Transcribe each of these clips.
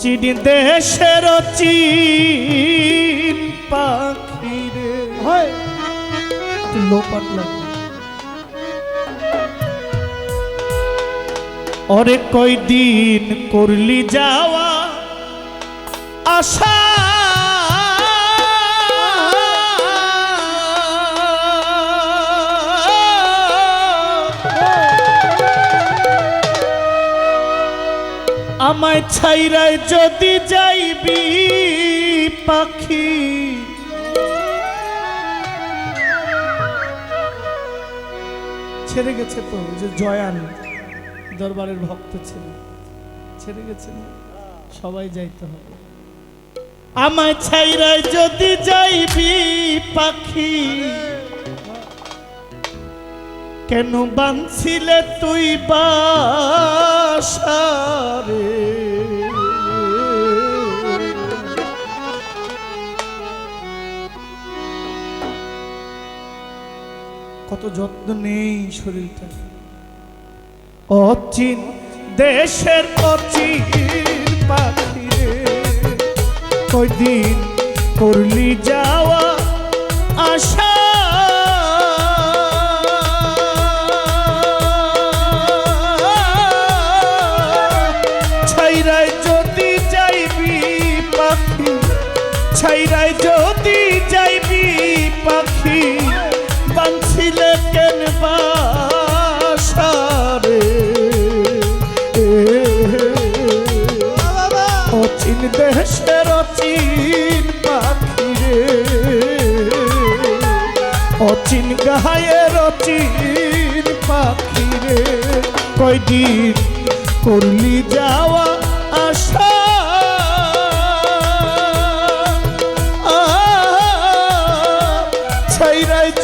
অচিন দেশের চিন পাখি রে লো পাট লাগবে করলি যাওয়া? আশা আমায় ছাইরায় যদি যাইবি পাখি। ছেড়ে গেছে তো যে জয়ান, দরবারের ভক্ত ছিল। ছেড়ে গেছে না? সবাই যাইতে হবে। আমায় ছাইরায় যদি যাইবি পাখি। কেন বানছিলে তুই বাসারে কত যত্ন নেই শরীরটা। অচিন দেশের অচিন পাখি কয়দিন করলি যাওয়া আশা ছাইরায় যদি যাইবি পাখি বানছিলে কেন বাসারে? অচিন দেশের অচিন পাখি রে অচিন গায়ের অচিন পাখি রে কয়দিন করলি যাওয়া ছাইরাই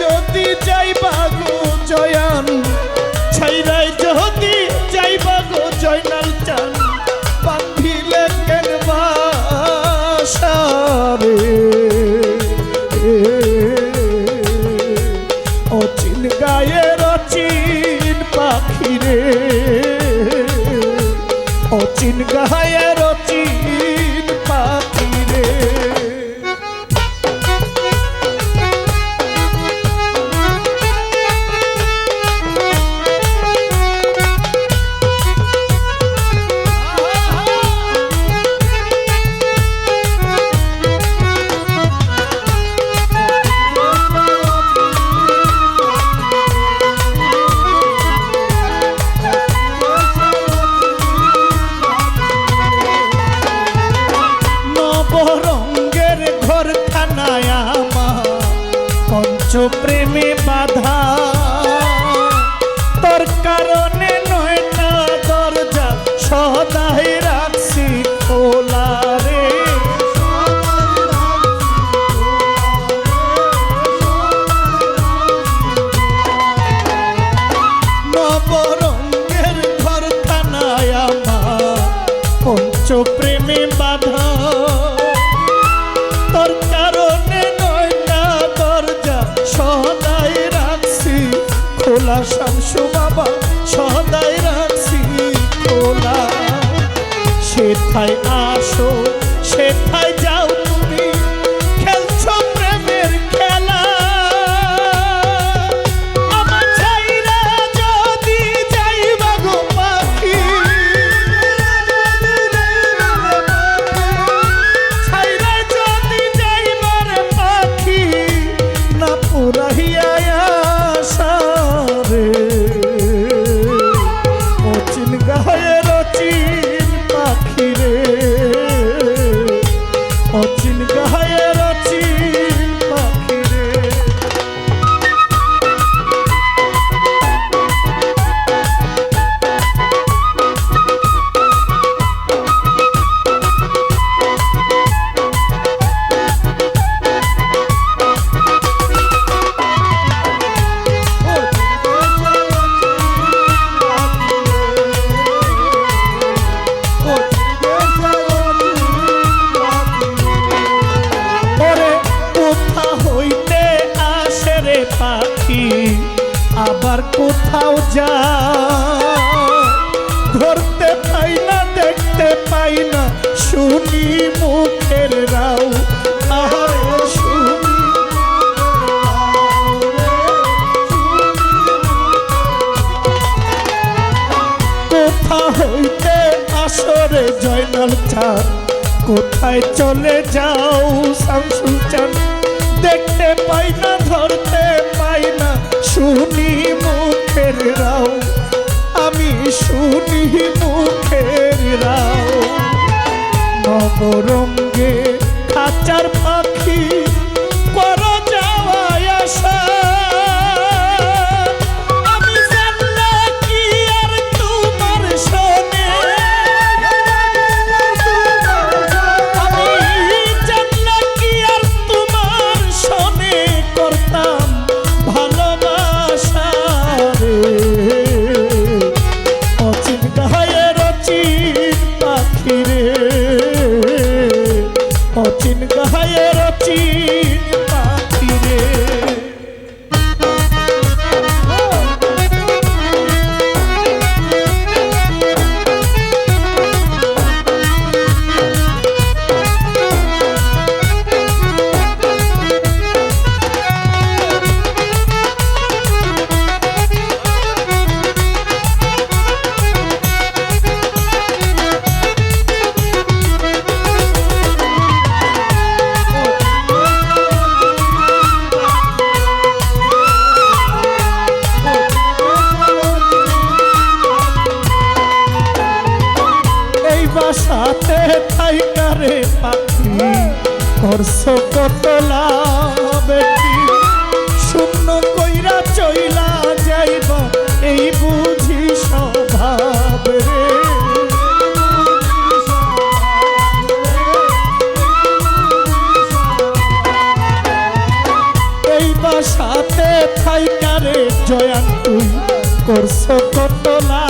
শুনি মুখের রাও আহারে শুনি কোথা হইতে আসরে জয়নাল চান কোথায় চলে যাও শামসুল চান দেখতে পাই না, ধরতে পাই না, শুনি মুখের রাও আমি শুনি মুখের রাও নবরঙ্গে খাচার পাখি বাসাতে থাইকারে পাখি। করছ কতলা বেটি শূন্য কইরা চইলা যাইব, এই বুঝি স্বভাব রে। এই বাসাতে থাইকারে জয়া তুই। করছ কতলা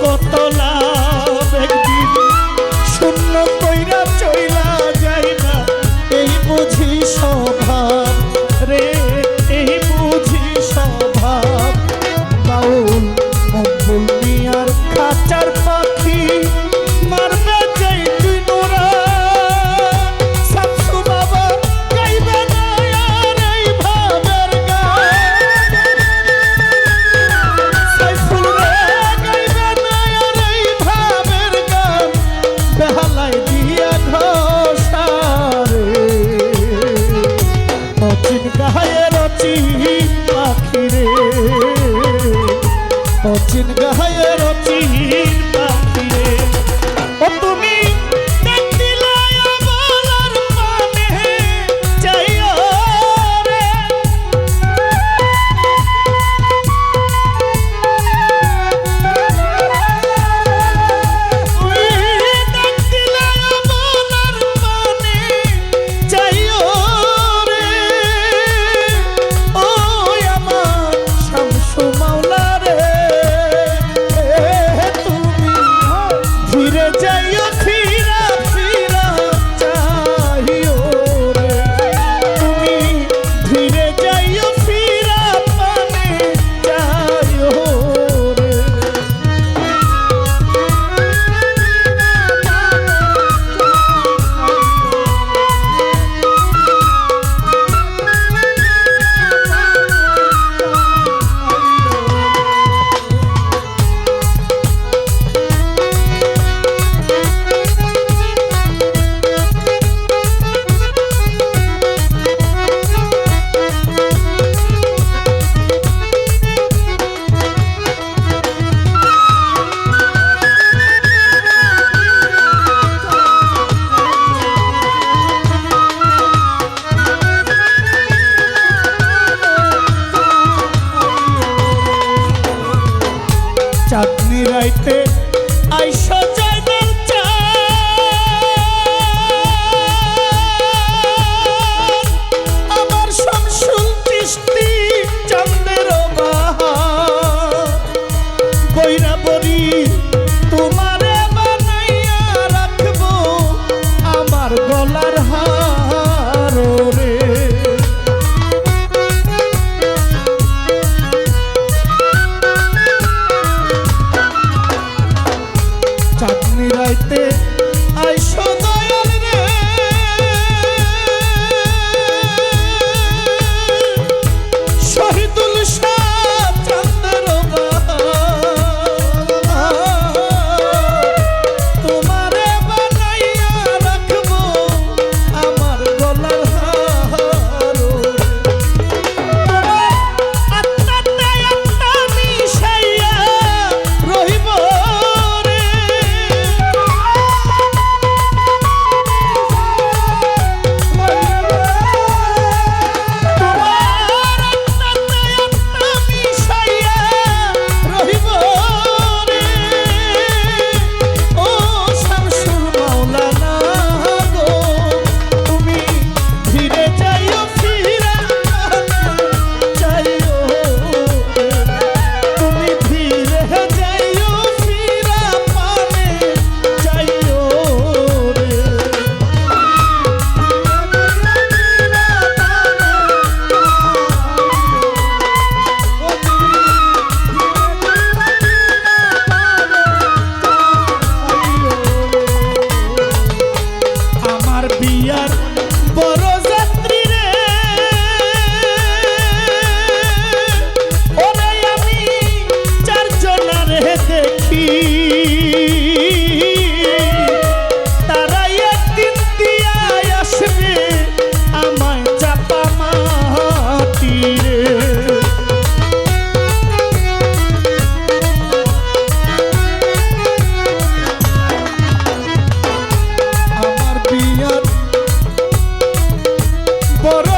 কত Parou!